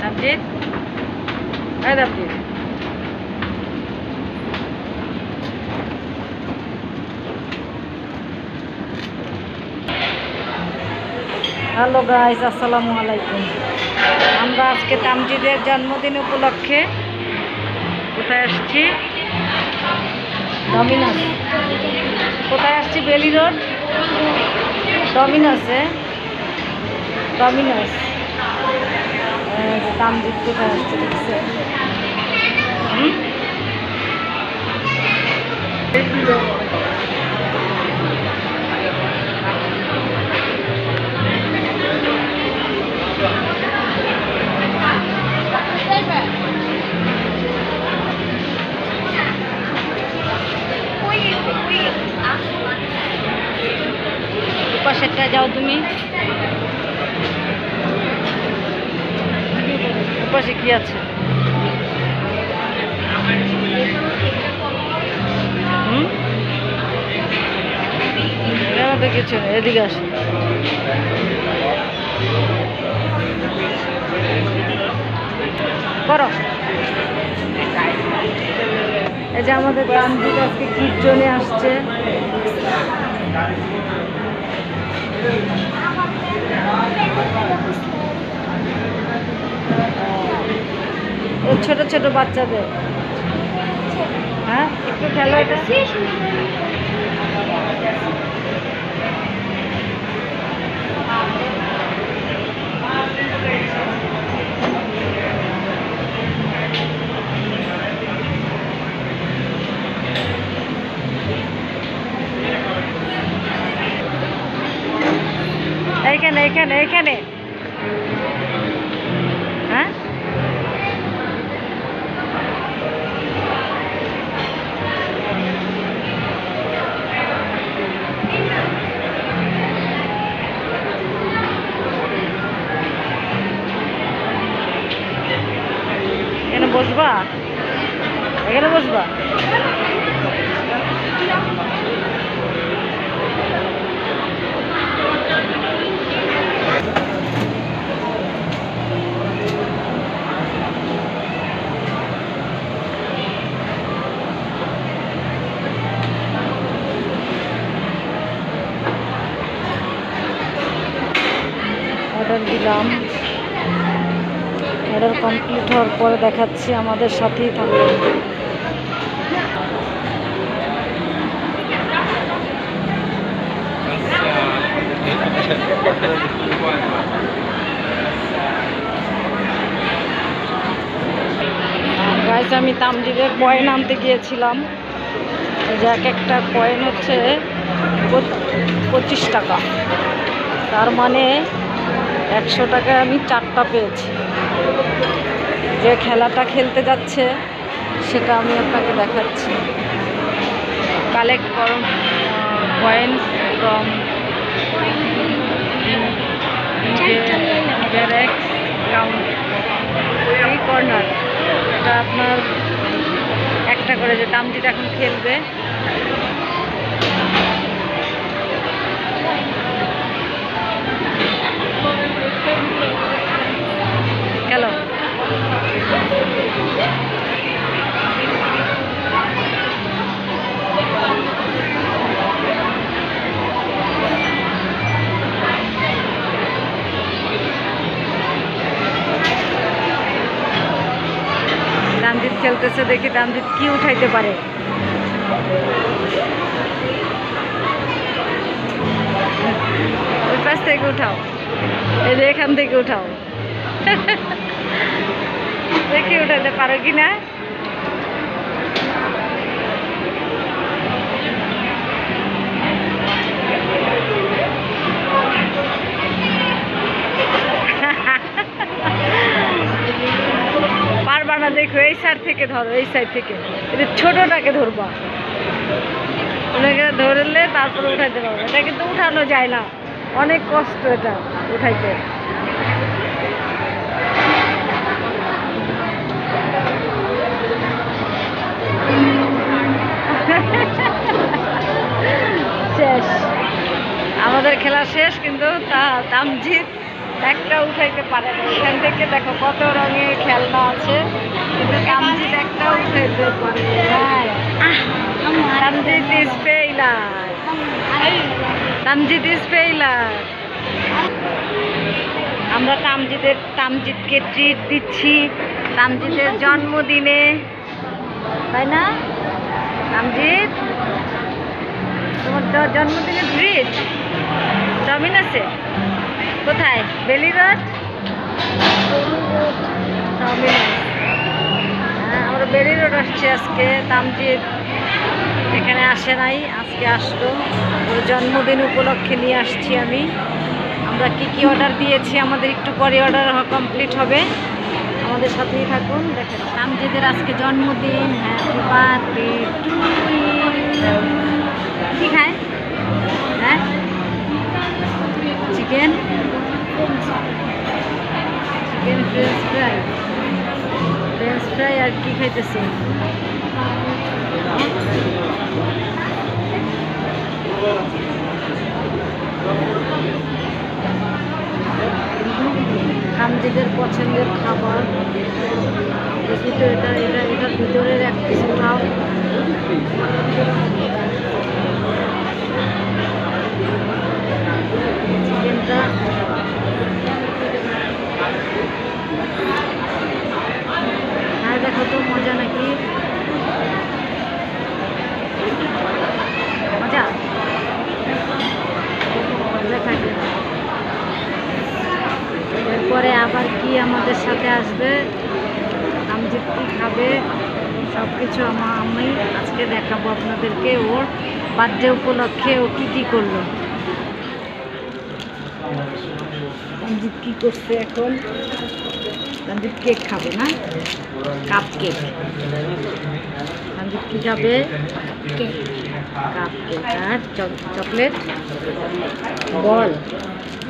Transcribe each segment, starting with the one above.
Update. Right update. Hello guys, আসসালামু আলাইকুম। আমরা আজকে তামজিদের জন্মদিন উপলক্ষে কোথায় আসছি? ডমিনাস। কোথায় আসছি? বেলি রোড? ডমিনাসে। ডমিনাস। তামজিদ কোথায় আসছে? দেখছে। হুম? তুমি? পাশে কি আছে? তো কিছু এদিকে আসে। করো। এই যে আমাদের গান্ধী আজকে কীর্তনে আসছে। ছোট ছোট বাচ্চাদের। হ্যাঁ? একটু খেলো এটা এইখানে হওয়ার পরে দেখাচ্ছি আমাদের সাথেই থাকবে আমি তামজিদের কয়েন আনতে গিয়েছিলাম। যে এক একটা কয়েন হচ্ছে পঁচিশ টাকা। তার মানে একশো টাকায় আমি চারটা পেয়েছি। যে খেলাটা খেলতে যাচ্ছে, সেটা আমি আপনাকে দেখাচ্ছি। কালেক্ট করুন কয়েন্স ফ্রম এই কর্নার এটা আপনার একটা করে যে তামজিৎ এখন খেলবে। তামজিৎ খেলতেছে দেখি তামজিৎ কি উঠাইতে পারে। পাশ থেকে উঠাও। এই এখান থেকে উঠাও। দেখি উঠাইতে পারো কি না পারবা না, দেখো, এই সাইড থেকে ধরো, এই সাইড থেকে। এটা ছোটটাকে ধরবা। ওনাকে ধরলে তারপরে উঠাইতে পারব। এটা কিন্তু উঠানো যায় না। অনেক কষ্ট এটা উঠাইতে। শেষ। আমাদের খেলা শেষ, কিন্তু তা তামজিৎ একটা উঠাইতে পারে না এখান থেকে দেখো কত রঙের খেলনা আছে। কিন্তু তামজিৎ একটা উঠাইতে পারে। তামজিৎ ইজ ফেইলার আমরা তামজিদের তামজিৎকে ট্রিট দিচ্ছি। তামজিদের জন্মদিনে। তাই না? তামজিৎ তোমার জ- জন্মদিনে ট্রিট চাউমিন আছে? কোথায়? বেলি রোড? চাউমিন হ্যাঁ আমরা বেলি রোড আসছি আজকে তামজিৎ এখানে আসে নাই, আজকে আসলো। ওর জন্মদিন উপলক্ষে নিয়ে আসছি আমি। আমরা কি কি অর্ডার দিয়েছি, আমাদের একটু পরে অর্ডার কমপ্লিট হবে। আমাদের সাথেই থাকুন। দেখেন তামজিদের আজকে জন্মদিন। হ্যাপি বার্থডে টু কি খায়? হ্যাঁ? Chicken chicken french fry french fry আর কি খাইতেছে খামজিদের পছন্দের খাবার। দেখি তো এটা এটা এটার ভিতরের এক কিছু খাও আবার কি আমাদের সাথে আসবে আমজিৎ কি খাবে সব কিছু আমা আমি আজকে দেখাবো আপনাদেরকে ওর বার্থডে উপলক্ষে ও কী কী করল। রঞ্জিত কি করছে এখন? রঞ্জিত কেক খাবে না? কাপ কেক রঞ্জিত কি খাবে? কেক। কাপ কেক আর চক- চকলেট। বল।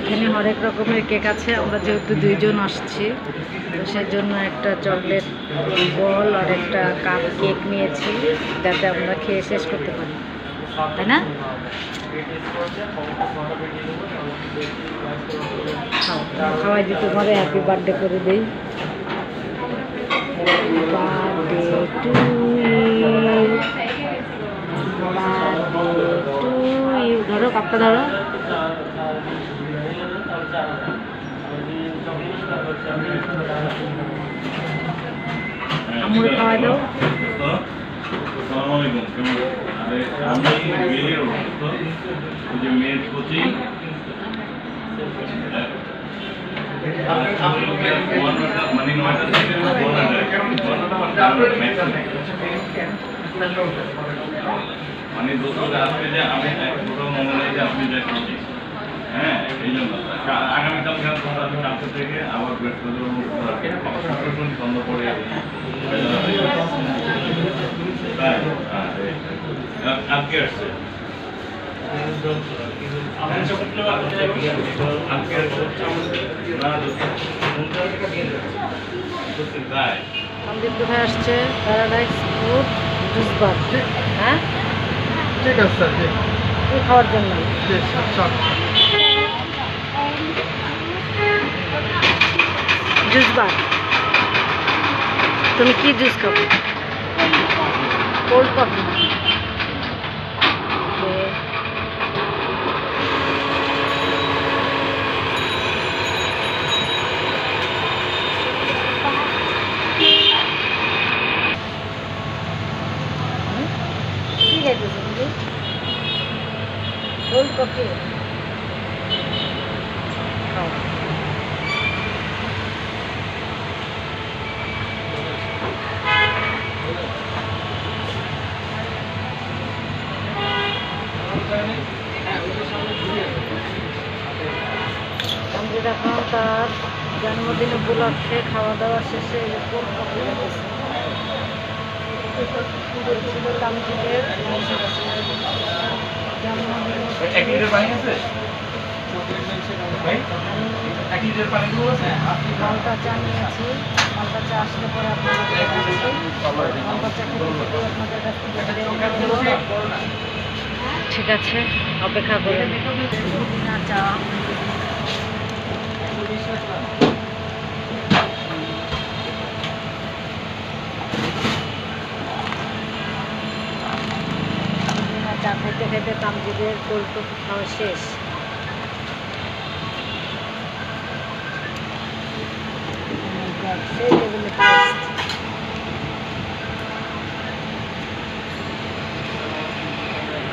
এখানে হরেক রকমের কেক আছে। আমরা যেহেতু দুইজন আসছি, তো সেই জন্য একটা চকলেট বল আর একটা কাপ কেক নিয়েছি, যাতে আমরা খেয়ে শেষ করতে পারি। তাই না? খাওয়াই দিতে পারে হ্যাপি বার্থডে করে দিই। টু টু ধরো, কাপটা ধরো। আমুল খাওয়াই দাও আমি বেরিয়ে যে মেয়ের কোচিং মানে নয়টা থেকে মানে দোষটা আসবে যে আমি এক কোথাও মনে নেই যে আপনি যে করছি হ্যাঁ এই জন্য। আগামীকাল কালকে থেকে আবার বৃহস্পতিবার? হ্যাঁ, এই। আ- আজকে আসছে। আজকে আসছে? না, তাই। সন্দীপ কোথায় আসছে প্যারাডাইস ফুড জুস বার হ্যাঁ? ঠিক আছে স্যার খাওয়ার জন্য? জি সব জুস বার তুমি কি জুস খাবে কোল্ড কফি কি খাইতেছো তুমি কোল্ড কফি খাও জন্মদিন উপলক্ষে খাওয়া দাওয়া শেষে এরকম ছিল তামজিদের মালটা চা নিয়েছি। মালটা চা আসলে পরে আপনাদের দেখাচ্ছি। মালটা চা খেতে খেতে আপনাদের কাছ থেকে ঠিক আছে অপেক্ষা করুন। চা খাইতে খেতে তামজিদের কোল্ড খাওয়া শেষ।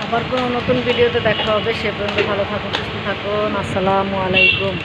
আবার কোনো নতুন ভিডিওতে দেখা হবে। সে পর্যন্ত ভালো থাকুন, সুস্থ থাকুন। আসসালামু আলাইকুম।